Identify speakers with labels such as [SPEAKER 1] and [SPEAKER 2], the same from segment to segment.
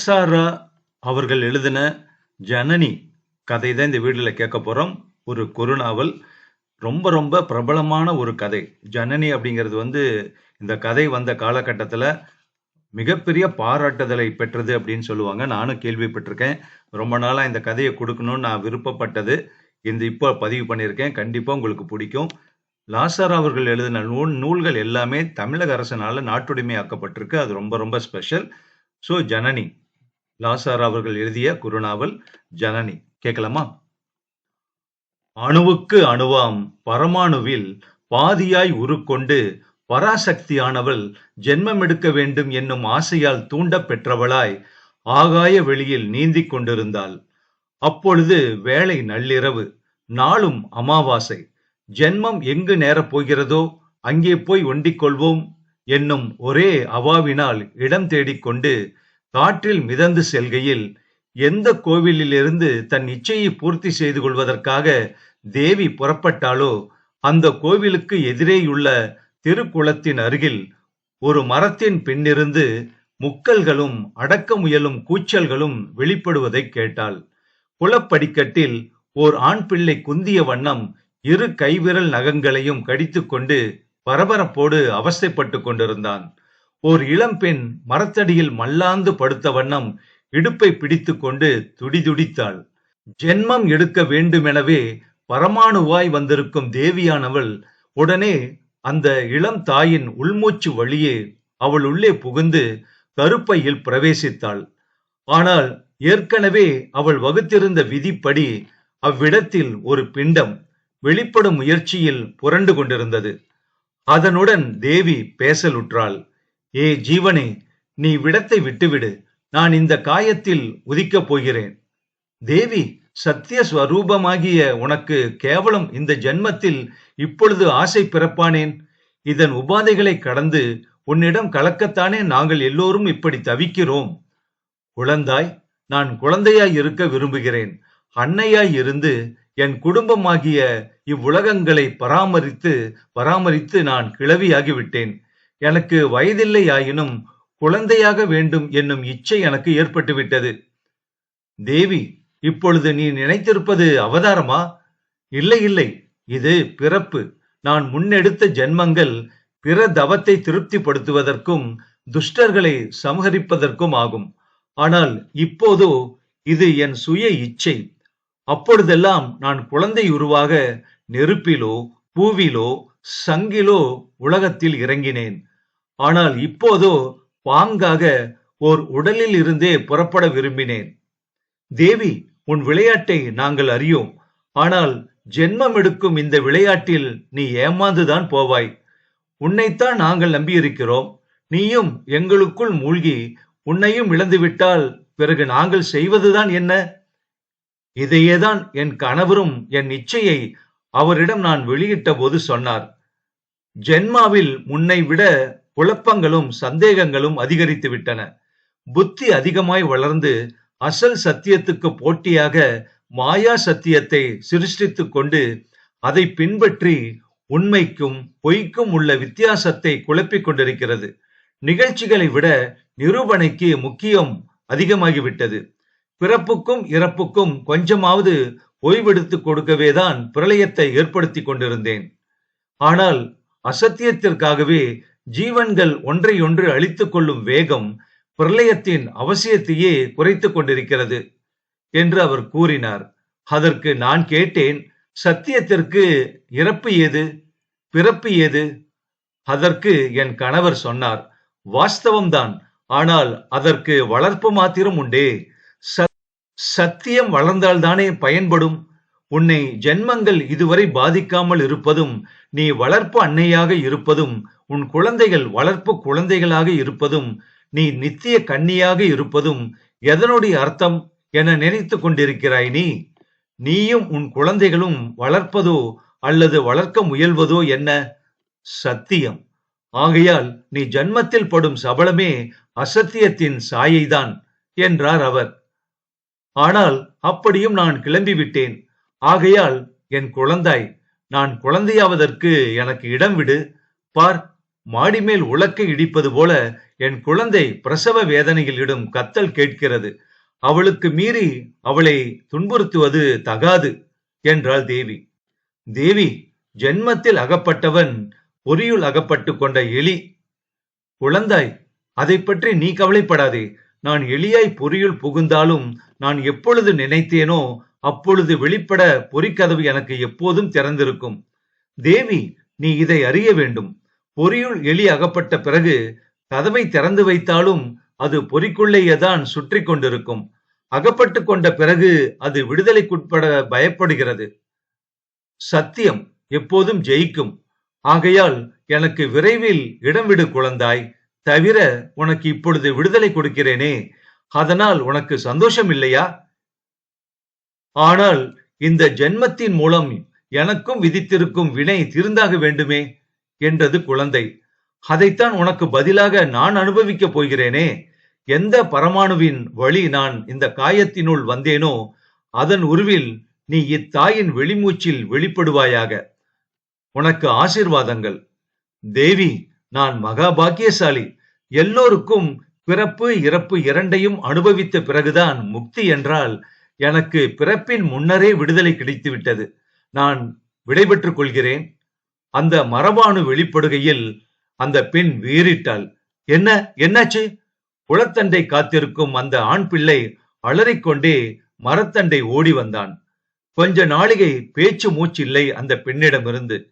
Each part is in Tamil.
[SPEAKER 1] ஆசாரா அவர்கள் எழுதின ஜனனி கதை தான் இந்த வீடியோல கேட்க போறோம். ஒரு குறுநாவல். ரொம்ப ரொம்ப பிரபலமான ஒரு கதை. ஜனனி அப்படிங்கிறது வந்து இந்த கதை வந்த காலகட்டத்தில் மிகப்பெரிய பாராட்டுதலை பெற்றது அப்படின்னு சொல்லுவாங்க. நானும் கேள்விப்பட்டிருக்கேன். ரொம்ப நாளாக இந்த கதையை கொடுக்கணும்னு நான் விருப்பப்பட்டது. இந்த இப்போ பதிவு பண்ணியிருக்கேன். கண்டிப்பாக உங்களுக்கு பிடிக்கும். லாசாரா அவர்கள் எழுதின நூல் நூல்கள் எல்லாமே தமிழக அரசனால நாட்டுடைமையாக்கப்பட்டிருக்கு. அது ரொம்ப ரொம்ப ஸ்பெஷல். ஸோ ஜனனி லாசார் அவர்கள் எழுதிய குருநாவல் ஜனனி. கேட்கலாமா? அணுவுக்கு அணுவாம் பரமாணுவில் பாதியாய் உருக்கொண்டு பராசக்தியானவள் ஜென்மம் எடுக்க வேண்டும் என்னும் ஆசையால் தூண்ட பெற்றவளாய் ஆகாய வெளியில் நீந்திக் கொண்டிருந்தாள். அப்பொழுது வேளை நள்ளிரவு. நாளும் அமாவாசை. ஜென்மம் எங்கு நேரப் போகிறதோ அங்கே போய் ஒண்டிக் கொள்வோம் என்னும் ஒரே அவாவினால் இடம் தேடிக்கொண்டு காற்றில் மிதந்து செல்கையில் எந்த கோவிலிலிருந்து தன் இச்சையை பூர்த்தி செய்து கொள்வதற்காக தேவி புறப்பட்டாலோ அந்த கோவிலுக்கு எதிரேயுள்ள திருக்குளத்தின் அருகில் ஒரு மரத்தின் பின்னிருந்து முக்கல்களும் அடக்க முயலும் கூச்சல்களும் வெளிப்படுவதைக் கேட்டாள். குளப்படிக்கட்டில் ஓர் ஆண் பிள்ளை குந்திய வண்ணம் இரு கைவிரல் நகங்களையும் கடித்துக்கொண்டு பரபரப்போடு அவஸ்தைப்பட்டு கொண்டிருந்தான். ஓர் இளம்பெண் மரத்தடியில் மல்லாந்து படுத்த வண்ணம் இடுப்பை பிடித்துக்கொண்டு துடிதுடித்தாள். ஜென்மம் எடுக்க வேண்டுமெனவே பரமாணுவாய் வந்திருக்கும் தேவியானவள் உடனே அந்த இளம் தாயின் உள்மூச்சு வழியே அவள் உள்ளே புகுந்து கருப்பையில் பிரவேசித்தாள். ஆனால் ஏற்கனவே அவள் வகுத்திருந்த விதிப்படி அவ்விடத்தில் ஒரு பிண்டம் வெளிப்படும் முயற்சியில் புரண்டு கொண்டிருந்தது. அதனுடன் தேவி பேசலுற்றாள். ஏ ஜீவனே நீ விடத்தை விட்டுவிடு. நான் இந்த காயத்தில் உதிக்கப் போகிறேன். தேவி சத்திய ஸ்வரூபமாகிய உனக்கு கேவலம் இந்த ஜென்மத்தில் இப்பொழுது ஆசை பிறப்பானேன்? இதன் உபாதைகளை கடந்து உன்னிடம் கலக்கத்தானே நாங்கள் எல்லோரும் இப்படி தவிக்கிறோம்? குழந்தாய் நான் குழந்தையாய் இருக்க விரும்புகிறேன். அன்னையாய் இருந்து என் குடும்பமாகிய இவ்வுலகங்களை பராமரித்து பராமரித்து நான் கிளவியாகிவிட்டேன் எனக்கு வயதில்லை ஆயினும் குழந்தையாக வேண்டும் என்னும் இச்சை எனக்கு ஏற்பட்டுவிட்டது. தேவி இப்பொழுது நீ நினைத்திருப்பது அவதாரமா? இல்லை இல்லை இது பிறப்பு. நான் முன்னெடுத்த ஜென்மங்கள் பிற தவத்தை திருப்திப்படுத்துவதற்கும் துஷ்டர்களை சமகரிப்பதற்கும் ஆகும். ஆனால் இப்போதோ இது என் சுய இச்சை. அப்பொழுதெல்லாம் நான் குழந்தை உருவாக நெருப்பிலோ பூவிலோ சங்கிலோ உலகத்தில் இறங்கினேன். ஆனால் இப்போதோ பாங்காக ஓர் உடலில் இருந்தே புறப்பட விரும்பினேன். தேவி உன் விளையாட்டை நாங்கள் அறியோம். ஆனால் ஜென்மம் எடுக்கும் இந்த விளையாட்டில் நீ ஏமாந்துதான் போவாய். உன்னைத்தான் நாங்கள் நம்பியிருக்கிறோம். நீயும் எங்களுக்குள் மூழ்கி உன்னையும் இழந்துவிட்டால் பிறகு நாங்கள் செய்வதுதான் என்ன? இதையேதான் என் கணவரும் என் இச்சையை அவரிடம் நான் வெளியிட்ட போது சொன்னார். ஜென்மாவில் முன்னை விட குழப்பங்களும் சந்தேகங்களும் அதிகரித்து விட்டன. புத்தி அதிகமாய் வளர்ந்து அசல் சத்தியத்துக்கு போட்டியாக மாயா சத்தியத்தை சிருஷ்டித்து கொண்டு அதை பின்பற்றி உண்மைக்கும் பொய்க்கும் உள்ள வித்தியாசத்தை குழப்பிக் கொண்டிருக்கிறது. நிகழ்ச்சிகளை விட நிரூபணைக்கு முக்கியம் அதிகமாகிவிட்டது. பிறப்புக்கும் இறப்புக்கும் கொஞ்சமாவது ஓய்வெடுத்து கொடுக்கவேதான் பிரளயத்தை ஏற்படுத்தி கொண்டிருந்தேன். ஆனால் அசத்தியத்திற்காகவே ஜீவன்கள் ஒன்றையொன்று அழித்துக் கொள்ளும் வேகம் பிரளயத்தின் அவசியத்தையே குறைத்துக் கொண்டிருக்கிறது என்று அவர் கூறினார். அதற்கு நான் கேட்டேன் சத்தியத்திற்கு இறப்பு ஏது? பிறப்பு ஏது? அதற்கு என் கணவர் சொன்னார் வாஸ்தவம்தான் ஆனால் அதற்கு வளர்ப்பு மாத்திரம் உண்டே. சத்தியம் வளர்ந்தால்தானே பயன்படும். உன்னை ஜென்மங்கள் இதுவரை பாதிக்காமல் இருப்பதும் நீ வளர்ப்பு அன்னையாக இருப்பதும் உன் குழந்தைகள் வளர்ப்பு குழந்தைகளாக இருப்பதும் நீ நித்திய கன்னியாக இருப்பதும் எதனுடைய அர்த்தம் என நினைத்து கொண்டிருக்கிறாய் நீ? நீயும் உன் குழந்தைகளும் வளர்ப்பதோ அல்லது வளர்க்க முயல்வதோ என்ன? சத்தியம். ஆகையால் நீ ஜன்மத்தில் படும் சபலமே அசத்தியத்தின் சாயைதான் என்றார் அவர். ஆனால் அப்படியும் நான் கிளம்பிவிட்டேன். ஆகையால் என் குழந்தாய் நான் குழந்தையாவதற்கு எனக்கு இடம் விடு. பார் மாடிமேல் உலக்கை இடிப்பது போல என் குழந்தை பிரசவ வேதனையில் இடும் கத்தல் கேட்கிறது. அவளுக்கு மீறி அவளை துன்புறுத்துவது தகாது என்றாள் தேவி. தேவி ஜென்மத்தில் அகப்பட்டவன் பொறியுள் அகப்பட்டு கொண்ட எலி. குழந்தாய் அதை பற்றி நீ கவலைப்படாதே. நான் எளியாய் பொறியுள் புகுந்தாலும் நான் எப்பொழுது நினைத்தேனோ அப்பொழுது வெளிப்பட பொறிக்கதவு எனக்கு எப்போதும் திறந்திருக்கும். தேவி நீ இதை அறிய வேண்டும். பொறியுள் எலி அகப்பட்ட பிறகு கதவை திறந்து வைத்தாலும் அது பொறிக்குள்ளேயேதான் சுற்றி கொண்டிருக்கும். அகப்பட்டு கொண்ட பிறகு அது விடுதலைக்குட்பட பயப்படுகிறது. சத்தியம் எப்போதும் ஜெயிக்கும். ஆகையால் எனக்கு விரைவில் இடம் விடு குழந்தாய். தவிர உனக்கு இப்பொழுது விடுதலை கொடுக்கிறேனே. அதனால் உனக்கு சந்தோஷம் இல்லையா? ஆனால் இந்த ஜென்மத்தின் மூலம் எனக்கும் விதித்திருக்கும் வினை திருந்தாக வேண்டுமே. என்றது குழந்தை. அதைத்தான் உனக்கு பதிலாக நான் அனுபவிக்கப் போகிறேனே. எந்த பரமாணுவின் வழி நான் இந்த காயத்தினுள் வந்தேனோ அதன் உருவில் நீ இத்தாயின் வெளிமூச்சில் வெளிப்படுவாயாக. உனக்கு ஆசிர்வாதங்கள். தேவி நான் மகாபாக்கியசாலி. எல்லோருக்கும் பிறப்பு இறப்பு இரண்டையும் அனுபவித்த பிறகுதான் முக்தி என்றால் எனக்கு பிறப்பின் முன்னரே விடுதலை கிடைத்து விட்டது நான் விடைபெற்றுக் கொள்கிறேன். அந்த மரபாணு வெளிப்படுகையில் அந்த பெண் வீறிட்டாள். என்ன? என்னாச்சு? குளத்தண்டை காத்திருக்கும் அந்த ஆண் பிள்ளை அலறிக்கொண்டே மரத்தண்டை ஓடி வந்தான். கொஞ்ச நாளிகை பேச்சு மூச்சில்லை அந்த பெண்ணிடமிருந்து.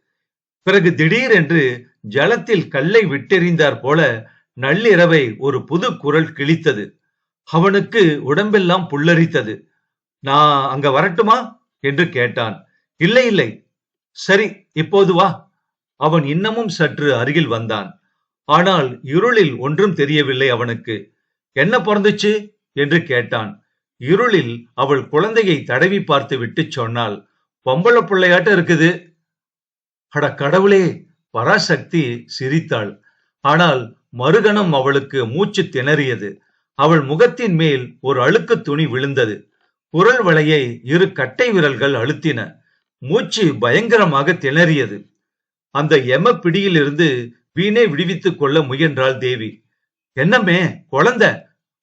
[SPEAKER 1] பிறகு திடீரென்று ஜலத்தில் கல்லை விட்டெறிந்தார் போல நள்ளிரவை ஒரு புது குரல் கிழித்தது. அவனுக்கு உடம்பெல்லாம் புல்லரித்தது. நான் அங்க வரட்டுமா? என்று கேட்டான். இல்லை இல்லை. சரி இப்போது வா. அவன் இன்னமும் சற்று அருகில் வந்தான். ஆனால் இருளில் ஒன்றும் தெரியவில்லை அவனுக்கு. என்ன பிறந்துச்சு? என்று கேட்டான். இருளில் அவள் குழந்தையை தடவி பார்த்து விட்டு சொன்னாள் பொம்பள பிள்ளையாட்ட இருக்குது. அட கடவுளே! பராசக்தி சிரித்தாள். ஆனால் மறுகணம் அவளுக்கு மூச்சு திணறியது. அவள் முகத்தின் மேல் ஒரு அழுக்கு துணி விழுந்தது. குரல் வலையை இரு கட்டை விரல்கள் அழுத்தின. மூச்சு பயங்கரமாக திணறியது. அந்த எம பிடியிலிருந்து வீணே விடுவித்துக் கொள்ள முயன்றாள் தேவி. என்னம்மே குழந்தை?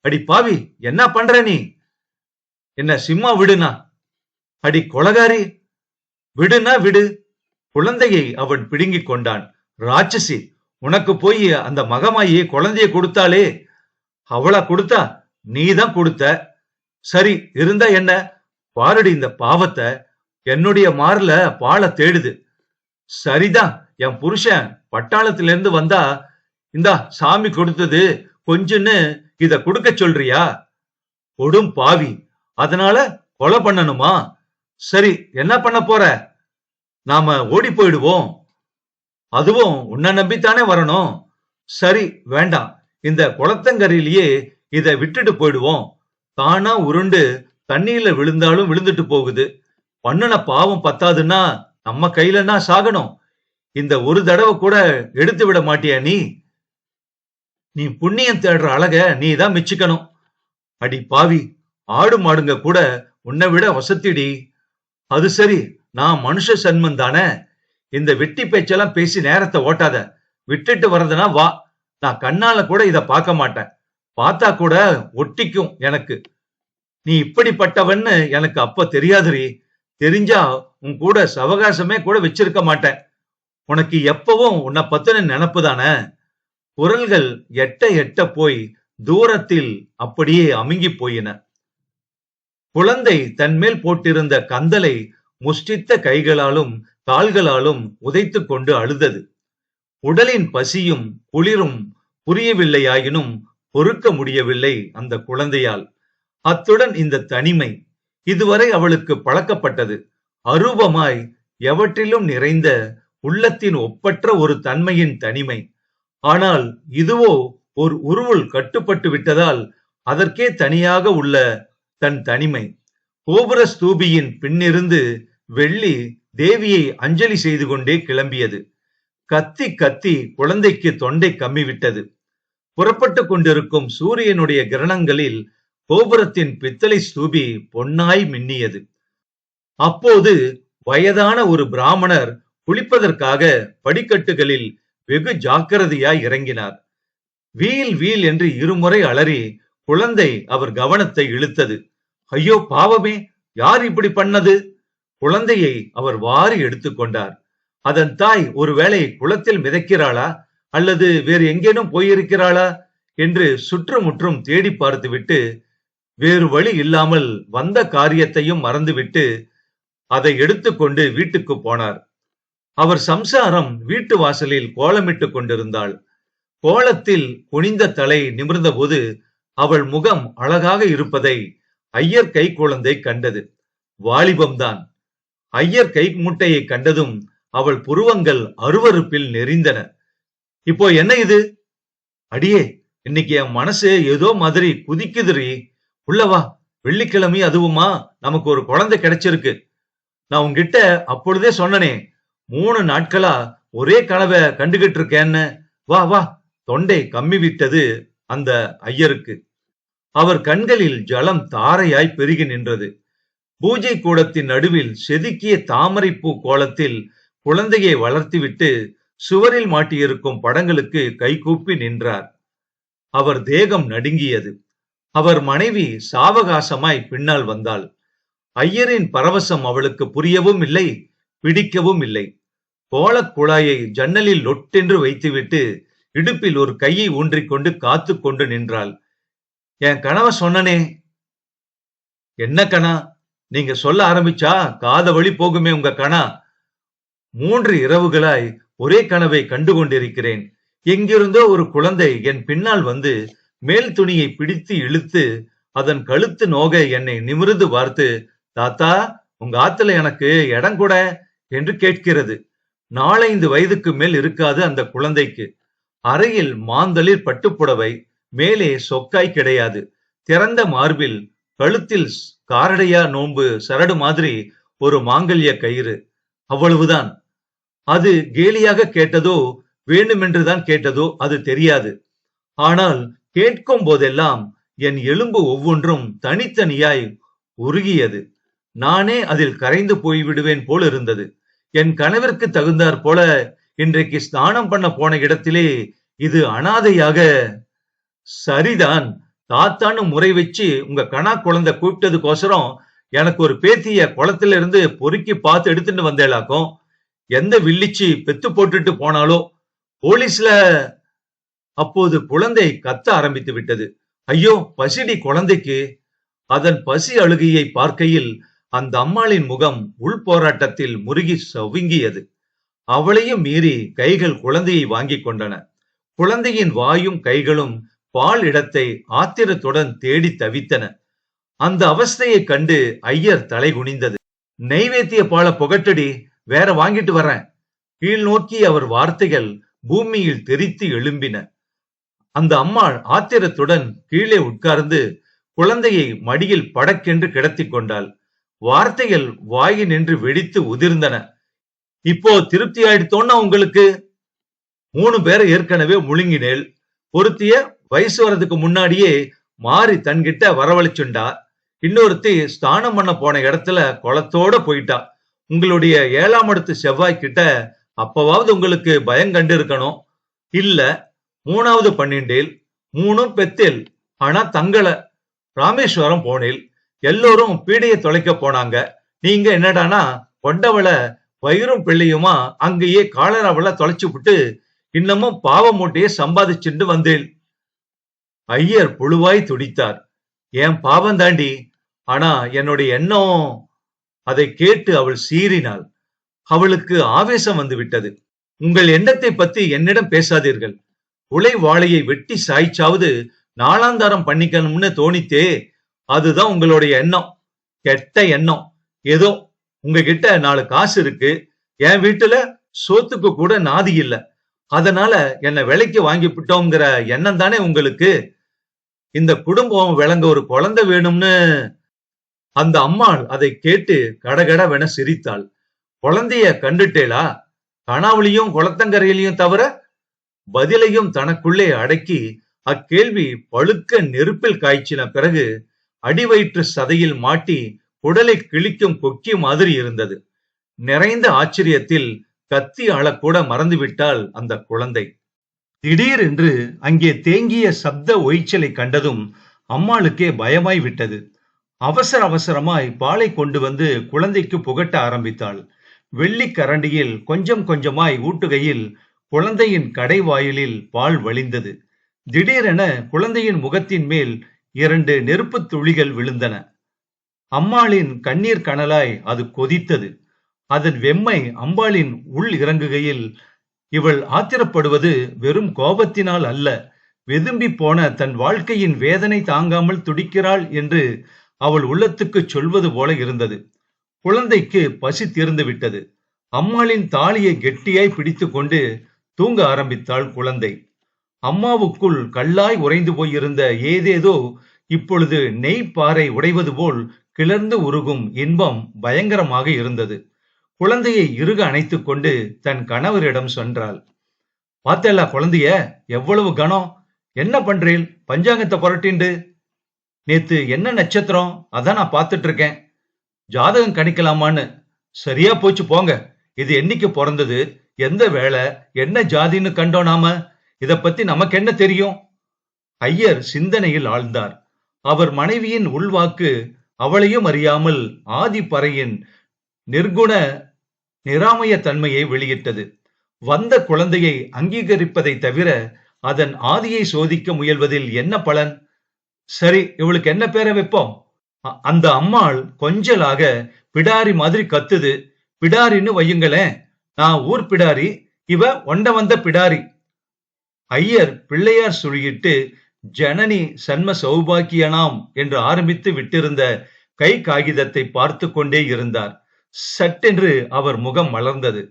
[SPEAKER 1] அடி பாவி என்ன பண்ற நீ? என்ன சிம்மா விடுனா? அடி கொலகாரி விடுனா விடு. குழந்தையை அவன் பிடுங்கிக் கொண்டான். ராட்சசி உனக்கு போய் அந்த மகமாயி குழந்தைய கொடுத்தாளே. அவளா கொடுத்தா நீதான் கொடுத்த. சரி இருந்தா என்ன? பாருடி இந்த பாவத்தை. என்னுடைய மார்ல பாலை தேடுது. சரிதான். என் புருஷன் பட்டாளத்துல இருந்து வந்தா இந்தா சாமி கொடுத்தது கொஞ்சன்னு இத கொடுக்க சொல்றியா? கொடும் பாவி. அதனால கொலை பண்ணணுமா? சரி என்ன பண்ண போற? நாம ஓடி போயிடுவோம். அதுவும் உன்னை நம்பித்தானே வரணும். சரி வேண்டாம். இந்த குளத்தங்கரையிலேயே இத விட்டுட்டு போயிடுவோம். தானா உருண்டு தண்ணியில விழுந்தாலும் விழுந்துட்டு போகுது. பண்ணுன பாவம் பத்தாதுன்னா நம்ம கையிலன்னா சாகணும். இந்த ஒரு தடவை கூட எடுத்து விட மாட்டியா நீ? நீ புண்ணியம் தேடுற அழக நீ தான் மிச்சுக்கணும். அடி பாவி ஆடு மாடுங்க கூட உன்னை விட வசத்திடி. அது சரி நான் மனுஷ சன்மம் தானே. இந்த வெட்டி பேச்செல்லாம் பேசி நேரத்தை ஓட்டாத. விட்டுட்டு வர்றதுனா வா. நான் கண்ணால கூட இத பார்க்க மாட்டேன். பார்த்தா கூட ஒட்டிக்கும் எனக்கு. நீ இப்படிப்பட்டவன்னு எனக்கு அப்ப தெரியாதுரி தெரிஞ்சா உன் கூட சவகாசமே கூட வச்சிருக்க மாட்டேன். உனக்கு எப்பவும் உன்னை பத்தின நினப்பு தானே? குரல்கள் எட்ட எட்ட போய் தூரத்தில் அப்படியே அமுங்கி போயின. குழந்தை தன்மேல் போட்டிருந்த கந்தலை முஷ்டித்த கைகளாலும் கால்களாலும் உதைத்து கொண்டு அழுதது. உடலின் பசியும் குளிரும் புரியவில்லையாயினும் பொறுக்க முடியவில்லை அந்த குழந்தையால். அத்துடன் இந்த தனிமை இதுவரை அவளுக்கு பழக்கப்பட்டது. அரூபமாய் எவற்றிலும் நிறைந்த உள்ளத்தின் ஒப்பற்ற ஒரு தன்மையின் தனிமை. ஆனால் இதுவோ ஒரு உருவல் கட்டுப்பட்டு விட்டதால் அதற்கே தனியாக உள்ள தன் தனிமை. கோபுர ஸ்தூபியின் பின்னிருந்து வெள்ளி தேவியை அஞ்சலி செய்து கொண்டே கிளம்பியது. கத்தி கத்தி குழந்தைக்கு தொண்டை கம்மி விட்டது புறப்பட்டு கொண்டிருக்கும் சூரியனுடைய கிரணங்களில் கோபுரத்தின் பித்தளை ஸ்தூபி பொன்னாய் மின்னியது. அப்போது வயதான ஒரு பிராமணர் குளிப்பதற்காக படிக்கட்டுகளில் வெகு ஜாக்கிரதையாய் இறங்கினார். வீல் வீல் என்று இருமுறை அலறி குழந்தை அவர் கவனத்தை இழுத்தது. ஐயோ பாவமே யார் இப்படி பண்ணது? குழந்தையை அவர் வாரி எடுத்துக்கொண்டார் அதன் தாய் ஒருவேளை குளத்தில் மிதக்கிறாளா? அல்லது வேறு எங்கேனும் போயிருக்கிறாளா? என்று சுற்றுமுற்றும் தேடி பார்த்துவிட்டு வேறு வழி இல்லாமல் வந்த காரியத்தையும் மறந்துவிட்டு அதை எடுத்துக்கொண்டு வீட்டுக்கு போனார். அவர் சம்சாரம் வீட்டு வாசலில் கோலமிட்டு கொண்டிருந்தாள். கோலத்தில் குனிந்த தலை நிமிர்ந்தபோது அவள் முகம் அழகாக இருப்பதை ஐயர் கை குழந்தை கண்டது. வாலிபம்தான். ஐயர் கை முட்டையை கண்டதும் அவள் புருவங்கள் அருவருப்பில் நெறிந்தன இப்போ என்ன இது? அடியே இன்னைக்கு என் மனசு ஏதோ மாதிரி குதிக்குதுரி உள்ளவா வெள்ளிக்கிழமை அதுவுமா. நமக்கு ஒரு குழந்தை கிடைச்சிருக்கு. நான் உன்கிட்ட அப்பொழுதே சொன்னனே மூணு நாட்களா ஒரே கனவை கண்டுகிட்டு இருக்கேன்னு. வா வா. தொண்டை கம்மி விட்டது அந்த ஐயருக்கு. அவர் கண்களில் ஜலம் தாரையாய் பெருகி நின்றது. பூஜை கூடத்தின் நடுவில் செதுக்கிய தாமரைப்பூ கோலத்தில் குழந்தையை வளர்த்துவிட்டு சுவரில் மாட்டியிருக்கும் படங்களுக்கு கைகூப்பி நின்றார். அவர் தேகம் நடுங்கியது. அவர் மனைவி சாவகாசமாய் பின்னால் வந்தாள். ஐயரின் பரவசம் அவளுக்கு புரியவும் இல்லை பிடிக்கவும் இல்லை. கோலக் குழாயை ஜன்னலில் லொட்டென்று வைத்துவிட்டு இடுப்பில் ஒரு கையை ஊன்றிக்கொண்டு காத்து கொண்டு நின்றாள். என் கனவை சொன்னனே. என்ன கணா? நீங்க சொல்ல ஆரம்பிச்சா காத வழி போகுமே உங்க கணா. மூன்று இரவுகளாய் ஒரே கனவை கண்டு கொண்டிருக்கிறேன். எங்கிருந்தோ ஒரு குழந்தை என் பின்னால் வந்து மேல் துணியை பிடித்து இழுத்து அதன் கழுத்து நோக என்னை நிமிர்ந்து பார்த்து தாத்தா உங்க ஆத்துல எனக்கு இடம் கூட என்று கேட்கிறது. நாலைந்து வயதுக்கு மேல் இருக்காது அந்த குழந்தைக்கு. அறையில் மாந்தளிர் பட்டுப்புடவை மேலே சொக்காய் கிடையாது. திறந்த மார்பில் கழுத்தில் காரடையா நோன்பு சரடு மாதிரி ஒரு மாங்கல்ய கயிறு. அவ்வளவுதான். அது கேலியாக கேட்டதோ வேண்டுமென்றுதான் கேட்டதோ அது தெரியாது. ஆனால் கேட்கும் போதெல்லாம் என் எலும்பு ஒவ்வொன்றும் தனித்தனியாய் உருகியது. நானே அதில் கரைந்து போய்விடுவேன் போல் இருந்தது என் கனவிற்கு தகுந்தாற் போல இன்றைக்கு ஸ்நானம் பண்ண போன இடத்திலே இது அனாதையாக சரிதான். தாத்தான்னு முறை வச்சு உங்க கணா குழந்தை கூப்பிட்டதுக்கோசரம் எனக்கு ஒரு பேத்திய குளத்துல இருந்து பொறுக்கி பார்த்து எடுத்துட்டு வந்தேலாக்கும் எந்த வில்லிச்சு பெத்து போட்டுட்டு போனாலோ? போலீஸ்ல அப்போது குழந்தை கத்த ஆரம்பித்து விட்டது. ஐயோ பசிடி குழந்தைக்கு. அதன் பசி அழுகையை பார்க்கையில் அந்த அம்மாளின் முகம் உள் போராட்டத்தில் முருகி சவுங்கியது அவளையும் மீறி கைகள் குழந்தையை வாங்கி கொண்டன. குழந்தையின் வாயும் கைகளும் பால் இடத்தை ஆத்திரத்துடன் தேடி தவித்தன. அந்த அவஸ்தையை கண்டு ஐயர் தலை குனிந்தது. நெய்வேத்திய பால புகட்டடி வேற வாங்கிட்டு வரேன். கீழ் நோக்கி அவர் வார்த்தைகள் பூமியில் தெரித்து எழும்பின. அந்த அம்மாள் ஆத்திரத்துடன் கீழே உட்கார்ந்து குழந்தையை மடியில் படக்கென்று கிடத்திக் கொண்டாள். வார்த்தைகள் வாயினின்று வெடித்து உதிர்ந்தன. இப்போ திருப்தி ஆயிடுத்தோன்னா உங்களுக்கு? மூணு பேரை ஏற்கனவே முழுங்கினேள். ஒருத்திய வயசு வர்றதுக்கு முன்னாடியே மாறி தன்கிட்ட வரவழைச்சுண்டா. இன்னொருத்தி ஸ்தானம் பண்ண போன இடத்துல குளத்தோட போயிட்டா. உங்களுடைய ஏழாம் அடுத்து செவ்வாய்க்கிட்ட அப்பவாவது உங்களுக்கு பயம் கண்டு இருக்கணும் இல்ல. மூணாவது பன்னெண்டில் மூணும் பெத்தில் ஆனா தங்கள ராமேஸ்வரம் போனில் எல்லோரும் பீடையை தொலைக்க போனாங்க. நீங்க என்னடானா கொண்டவளை வயிறும் பிள்ளையுமா அங்கேயே காலராவள தொலைச்சு விட்டு இன்னமும் பாவ மூட்டையை சம்பாதிச்சுட்டு வந்தேன். ஐயர் புழுவாய் துடித்தார். என் பாவம் தாண்டி? ஆனா என்னுடைய எண்ணம் அதை கேட்டு அவள் சீறினாள். அவளுக்கு ஆவேசம் வந்து விட்டது உங்கள் எண்ணத்தை பத்தி என்னிடம் பேசாதீர்கள். உலை வெட்டி சாய்ச்சாவது நாளாந்தாரம் பண்ணிக்கணும்னு தோணித்தே அதுதான் உங்களுடைய எண்ணம். கெட்ட எண்ணம். ஏதோ உங்ககிட்ட நாலு காசு இருக்கு. என் வீட்டுல சோத்துக்கு கூட நாதி இல்ல. அதனால என்ன விலைக்கு வாங்கி விட்டோங்கிற எண்ணம் தானே உங்களுக்கு? இந்த குடும்பம் விளங்க ஒரு குழந்தை வேணும்னு அந்த அம்மாள் அதை கேட்டு கடகடவென சிரித்தாள். குழந்தைய கண்டுட்டேளா? கனாவுலையும் குளத்தங்கரையிலையும் தவிர பதிலையும் தனக்குள்ளே அடக்கி அக்கேள்வி பழுக்க நெருப்பில் காய்ச்சின பிறகு அடிவயிற்று சதையில் மாட்டி உடலை கிழிக்கும் கொக்கி மாதிரி இருந்தது. நிறைந்த ஆச்சரியத்தில் கத்தி அளக்கூட மறந்துவிட்டாள் அந்த குழந்தை. திடீரென்று அங்கே தேங்கிய சப்த ஒய்ச்சலை கண்டதும் அம்மாளுக்கே பயமாய் விட்டது. அவசர அவசரமாய் பாலை கொண்டு வந்து குழந்தைக்கு புகட்ட ஆரம்பித்தாள். வெள்ளி கரண்டியில் கொஞ்சம் கொஞ்சமாய் ஊட்டுகையில் குழந்தையின் கடைவாயிலில் பால் வழிந்தது. திடீரென குழந்தையின் முகத்தின் மேல் இரண்டு நெருப்புத் துளிகள் விழுந்தன. அம்மாளின் கண்ணீர் கனலாய் அது கொதித்தது. அதன் வெம்மை அம்பாளின் உள் இறங்குகையில் இவள் ஆத்திரப்படுவது வெறும் கோபத்தினால் அல்ல. வெதும்பி போன தன் வாழ்க்கையின் வேதனை தாங்காமல் துடிக்கிறாள் என்று அவள் உள்ளத்துக்கு சொல்வது போல இருந்தது. குழந்தைக்கு பசி தீர்ந்து விட்டது அம்மாளின் தாலியை கெட்டியாய் பிடித்து கொண்டு தூங்க ஆரம்பித்தாள் குழந்தை. அம்மாவுக்குள் கல்லாய் உறைந்து போயிருந்த ஏதேதோ இப்பொழுது நெய் பாறை உடைவது போல் கிளர்ந்து உருகும் இன்பம் பயங்கரமாக இருந்தது. குழந்தையை இறுக அணைத்துக் கொண்டு தன் கணவரிடம் சென்றாள். பார்த்தல குழந்தைய எவ்வளவு கனம். என்ன பண்றேன் பஞ்சாங்கத்தை புரட்டிண்டு. நேத்து என்ன நட்சத்திரம்? அதான் நான் பார்த்துட்டு இருக்கேன் ஜாதகம் கணிக்கலாமான்னு. சரியா போச்சு போங்க. இது என்னைக்கு பிறந்தது? எந்த வேலை என்ன ஜாதின்னு கண்டோம் நாம? இத பத்தி நமக்கு என்ன தெரியும்? ஐயர் சிந்தனையில் ஆழ்ந்தார். அவர் மனைவியின் உள்வாக்கு அவளையும் அறியாமல் ஆதிப்பறையின் நிர்குண நிராமய தன்மையை வெளியிட்டது. வந்த குழந்தையை அங்கீகரிப்பதை தவிர அதன் ஆதியை சோதிக்க முயல்வதில் என்ன பலன்? சரி இவளுக்கு என்ன பேரை வைப்போம்? அ- அந்த அம்மாள் கொஞ்சலாக பிடாரி மாதிரி கத்துது. பிடாரின்னு வையுங்களேன். நான் ஊர் பிடாரி இவ ஒண்ட வந்த பிடாரி. ஐயர் பிள்ளையார் சுழியிட்டு ஜனனி சன்ம சௌபாக்கியனாம் என்று ஆரம்பித்து விட்டிருந்த கை காகிதத்தை பார்த்து கொண்டே இருந்தார். சட்டென்று அவர் முகம் மலர்ந்தது.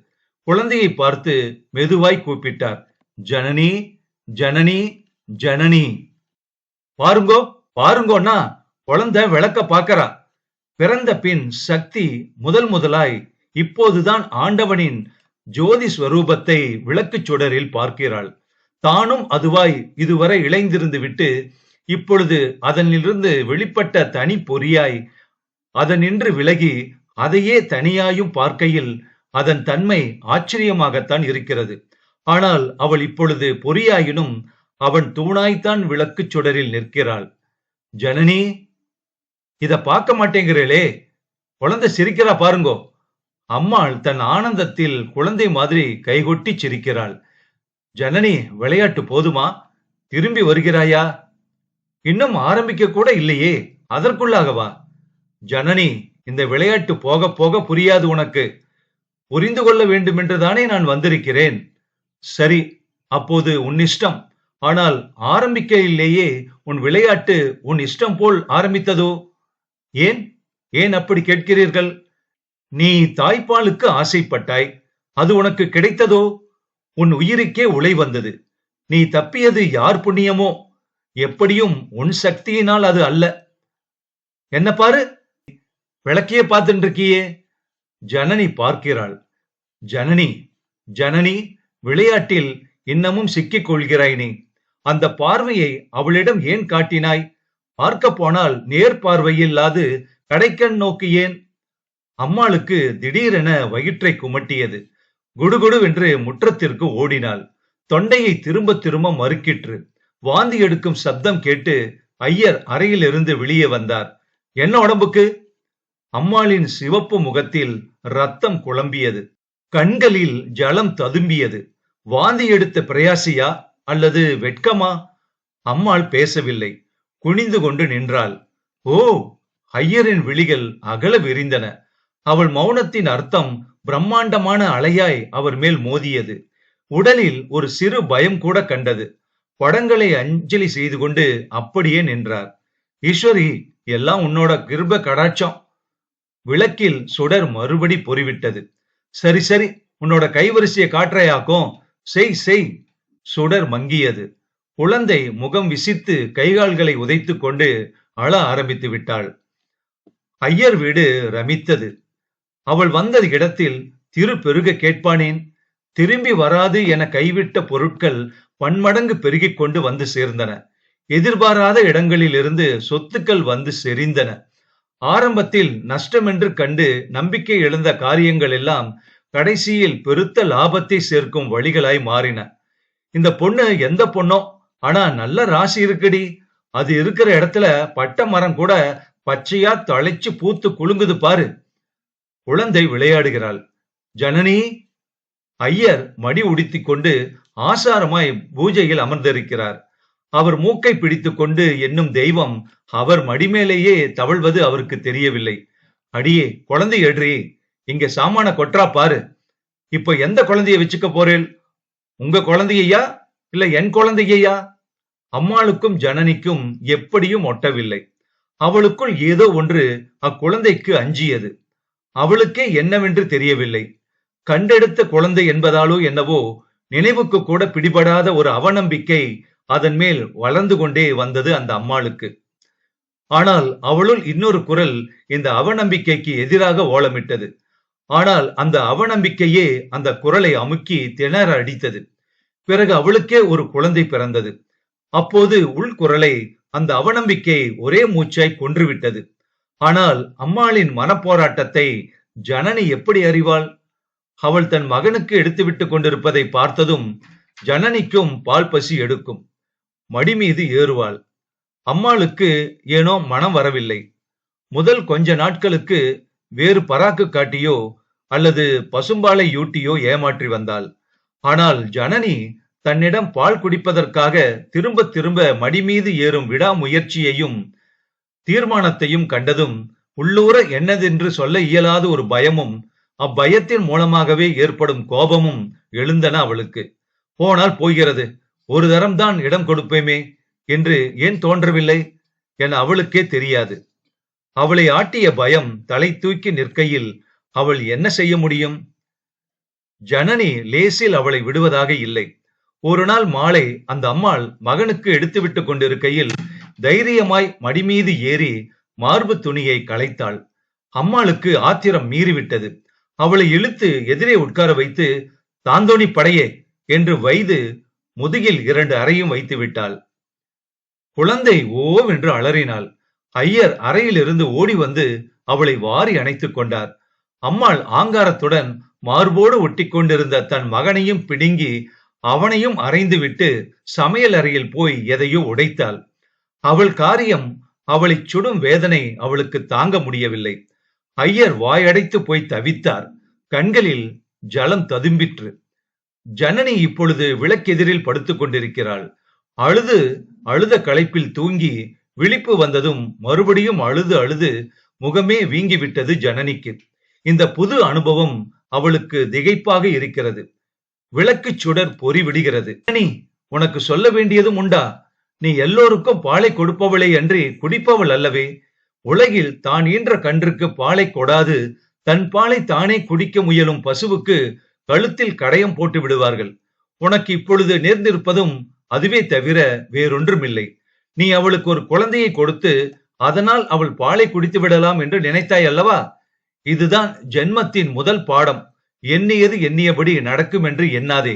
[SPEAKER 1] குழந்தையை பார்த்து மெதுவாய் கூப்பிட்டார். ஜனனி ஜனனி ஜனனி. பாருங்கோ பாருங்கோன்னா குழந்தை விளக்க பாக்கறா பிறந்த பின் சக்தி முதல் முதலாய் இப்போதுதான் ஆண்டவனின் ஜோதி ஸ்வரூபத்தை விளக்குச் சுடரில் பார்க்கிறாள். தானும் அதுவாய் இதுவரை இளைந்திருந்து விட்டு இப்பொழுது அதனிலிருந்து வெளிப்பட்ட தனி பொறியாய் அதனின்று விலகி அதையே தனியாயும் பார்க்கையில் அதன் தன்மை ஆச்சரியமாகத்தான் இருக்கிறது. ஆனால் அவள் இப்பொழுது பொறியாயினும் அவன் தூணாய்த்தான் விளக்குச் சுடரில் நிற்கிறாள். ஜனனி இத பார்க்க மாட்டேங்கிறேளே. குழந்தை சிரிக்கிறா பாருங்கோ. அம்மாள் தன் ஆனந்தத்தில் குழந்தை மாதிரி கைகொட்டி சிரிக்கிறாள். ஜனனி விளையாட்டு போதுமா? திரும்பி வருகிறாயா? இன்னும் ஆரம்பிக்க கூட இல்லையே. அதற்குள்ளாகவா ஜனனி இந்த விளையாட்டு போக போக புரியாது உனக்கு. புரிந்து கொள்ள வேண்டும் என்றுதானே நான் வந்திருக்கிறேன். சரி அப்போது உன் இஷ்டம். ஆனால் ஆரம்பிக்கையிலேயே உன் விளையாட்டு உன் இஷ்டம் போல் ஆரம்பித்ததோ? ஏன்? ஏன் அப்படி கேட்கிறீர்கள்? நீ தாய்ப்பாலுக்கு ஆசைப்பட்டாய். அது உனக்கு கிடைத்ததோ? உன் உயிருக்கே உலை வந்தது. நீ தப்பியது யார் புண்ணியமோ? எப்படியும் உன் சக்தியினால் அது அல்ல. என்ன பாரு? விளக்கியே பார்த்துட்டு இருக்கியே ஜனனி பார்க்கிறாள். ஜனனி ஜனனி விளையாட்டில் இன்னமும் சிக்கிக் கொள்கிறாய் நீ. அந்த பார்வையை அவளிடம் ஏன் காட்டினாய்? பார்க்க போனால் நேர் பார்வையில்லாது கடைக்கண் நோக்கு ஏன்? அம்மாளுக்கு திடீரென வயிற்றை குமட்டியது. குடுகுடுவென்று முற்றத்திற்கு ஓடினாள். தொண்டையை திரும்ப திரும்ப மறுக்கிற்று. வாந்தி எடுக்கும் சப்தம் கேட்டு ஐயர் அறையிலிருந்து வெளியே வந்தார். என்ன உடம்புக்கு? அம்மாளின் சிவப்பு முகத்தில் ரத்தம் குழம்பியது. கண்களில் ஜலம் ததும்பியது. வாந்தி எடுத்த பிரயாசியா? அல்லது வெட்கமா? அம்மாள் பேசவில்லை. குனிந்து கொண்டு நின்றாள். ஓ! ஐயரின் விழிகள் அகல விரிந்தன. அவள் மௌனத்தின் அர்த்தம் பிரம்மாண்டமான அலையாய் அவர் மேல் மோதியது. உடலில் ஒரு சிறு பயம் கூட கண்டது. படங்களை அஞ்சலி செய்து கொண்டு அப்படியே நின்றார். ஈஸ்வரி எல்லாம் உன்னோட கிருப கடாட்சம். விளக்கில் சுடர் மறுபடி பொறிவிட்டது. சரி சரி உன்னோட கைவரிசையை காற்றையாக்கும். செய் செய். சுடர் மங்கியது. குழந்தை முகம் விசித்து கைகால்களை உதைத்துக் கொண்டு அழ ஆரம்பித்து விட்டாள். ஐயர் வீடு ரமித்தது. அவள் வந்த இடத்தில் திரு பெருக கேட்பானேன். திரும்பி வராது என கைவிட்ட பொருட்கள் பன்மடங்கு பெருகிக் கொண்டு வந்து சேர்ந்தன. எதிர்பாராத இடங்களிலிருந்து சொத்துக்கள் வந்து செறிந்தன. ஆரம்பத்தில் நஷ்டமென்று கண்டு நம்பிக்கை இழந்த காரியங்கள் எல்லாம் கடைசியில் பெருத்த லாபத்தை சேர்க்கும் வழிகளாய் மாறின. இந்த பொண்ணு எந்த பொண்ணோ? ஆனா நல்ல ராசி இருக்குடி. அது இருக்கிற இடத்துல பட்ட மரம் கூட பச்சையா தழைச்சு பூத்து குலுங்குது பாரு. குழந்தை விளையாடுகிறாள். ஜனனி ஐயர் மடி உடுத்திக் கொண்டு ஆசாரமாய் பூஜையில் அமர்ந்திருக்கிறார். அவர் மூக்கை பிடித்து கொண்டு என்னும் தெய்வம் அவர் மடிமேலேயே தவழ்வது அவருக்கு தெரியவில்லை. அடியே குழந்தை எடுறி இங்க சாமான கொற்றா பாரு. இப்ப எந்த குழந்தைய வச்சுக்க போறேன் உங்க குழந்தையா இல்ல என் குழந்தையா அம்மாளுக்கும் ஜனனிக்கும் எப்படியும் ஒட்டவில்லை. அவளுக்குள் ஏதோ ஒன்று அக்குழந்தைக்கு அஞ்சியது. அவளுக்கே என்னவென்று தெரியவில்லை. கண்டெடுத்த குழந்தை என்பதாலோ என்னவோ நினைவுக்கு கூட பிடிபடாத ஒரு அவநம்பிக்கை அதன் மேல் வளர்ந்து கொண்டே வந்தது அந்த அம்மாளுக்கு. ஆனால் அவளுள் இன்னொரு குரல் இந்த அவநம்பிக்கைக்கு எதிராக ஓலமிட்டது. ஆனால் அந்த அவநம்பிக்கையே அந்த குரலை அமுக்கி திணற அடித்தது. பிறகு அவளுக்கே ஒரு குழந்தை பிறந்தது. அப்போது உள்குரலை அந்த அவநம்பிக்கை ஒரே மூச்சாய் கொன்றுவிட்டது. ஆனால் அம்மாளின் மனப்போராட்டத்தை ஜனனி எப்படி அறிவாள்? அவள் தன் மகனுக்கு எடுத்துவிட்டு கொண்டிருப்பதை பார்த்ததும் ஜனனிக்கும் பால் பசி எடுக்கும். மடி மீது ஏறுவாள். அம்மாளுக்கு ஏனோ மனம் வரவில்லை. முதல் கொஞ்ச நாட்களுக்கு வேறு பராக்கு காட்டியோ அல்லது பசும்பாலை யூட்டியோ ஏமாற்றி வந்தாள். ஆனால் ஜனனி தன்னிடம் பால் குடிப்பதற்காக திரும்ப திரும்ப மடி மீது ஏறும் விடாமுயற்சியையும் தீர்மானத்தையும் கண்டதும் உள்ளூர என்னதென்று சொல்ல இயலாத ஒரு பயமும் அப்பயத்தின் மூலமாகவே ஏற்படும் கோபமும் எழுந்தன அவளுக்கு. போனால் போகிறது ஒரு தரம் தான் இடம் கொடுப்பேமே என்று ஏன் தோன்றவில்லை என அவளுக்கே தெரியாது. அவளை ஆட்டிய பயம் தலை தூக்கி நிற்கையில் அவள் என்ன செய்ய முடியும்? ஜனனி லேசில் அவளை விடுவதாக இல்லை. ஒரு நாள் மாலை அந்த அம்மாள் மகனுக்கு எடுத்துவிட்டு கொண்டிருக்கையில் தைரியமாய் மடிமீது ஏறி மார்பு துணியை களைத்தாள். அம்மாளுக்கு ஆத்திரம் மீறிவிட்டது. அவளை இழுத்து எதிரே உட்கார வைத்து தாந்தோணி படையே என்று வைது முதுகில் இரண்டு அறையும் வைத்து விட்டாள். குழந்தை ஓவென்று அலறினாள். ஐயர் அறையிலிருந்து ஓடி வந்து அவளை வாரி அணைத்துக் கொண்டார். அம்மாள் ஆங்காரத்துடன் மார்போடு ஒட்டி கொண்டிருந்த தன் மகனையும் பிடுங்கி அவனையும் அறைந்துவிட்டு சமையல் அறையில் போய் எதையோ உடைத்தாள். அவள் காரியம் அவளை சுடும் வேதனை அவளுக்கு தாங்க முடியவில்லை. ஐயர் வாயடைத்து போய் தவித்தார். கண்களில் ஜலம் ததும்பிற்று. ஜனனி இப்பொழுது விளக்கெதிரில் படுத்துக் கொண்டிருக்கிறாள். அழுது அழுத களைப்பில் தூங்கி விழிப்பு வந்ததும் மறுபடியும் அழுது அழுது முகமே வீங்கிவிட்டது ஜனனிக்கு. இந்த புது அனுபவம் அவளுக்கு திகைப்பாக இருக்கிறது. விளக்கு சுடர் பொறி விடுகிறது. ஜனனி உனக்கு சொல்ல வேண்டியதும் உண்டா? நீ எல்லோருக்கும் பாலை கொடுப்பவளே அன்றி குடிப்பவள் அல்லவே. உலகில் தான் ஈன்ற கன்றுக்கு பாலை கொடாது தன் பாலை தானே குடிக்க முயலும் பசுவுக்கு கழுத்தில் கடையம் போட்டு விடுவார்கள். உனக்கு இப்பொழுது நேர்ந்திருப்பதும் அதுவே தவிர வேறொன்றுமில்லை. நீ அவளுக்கு ஒரு குழந்தையை கொடுத்து அதனால் அவள் பாலை குடித்து விடலாம் என்று நினைத்தாய் அல்லவா? இதுதான் ஜென்மத்தின் முதல் பாடம். எண்ணியது எண்ணியபடி நடக்கும் என்று எண்ணாதே.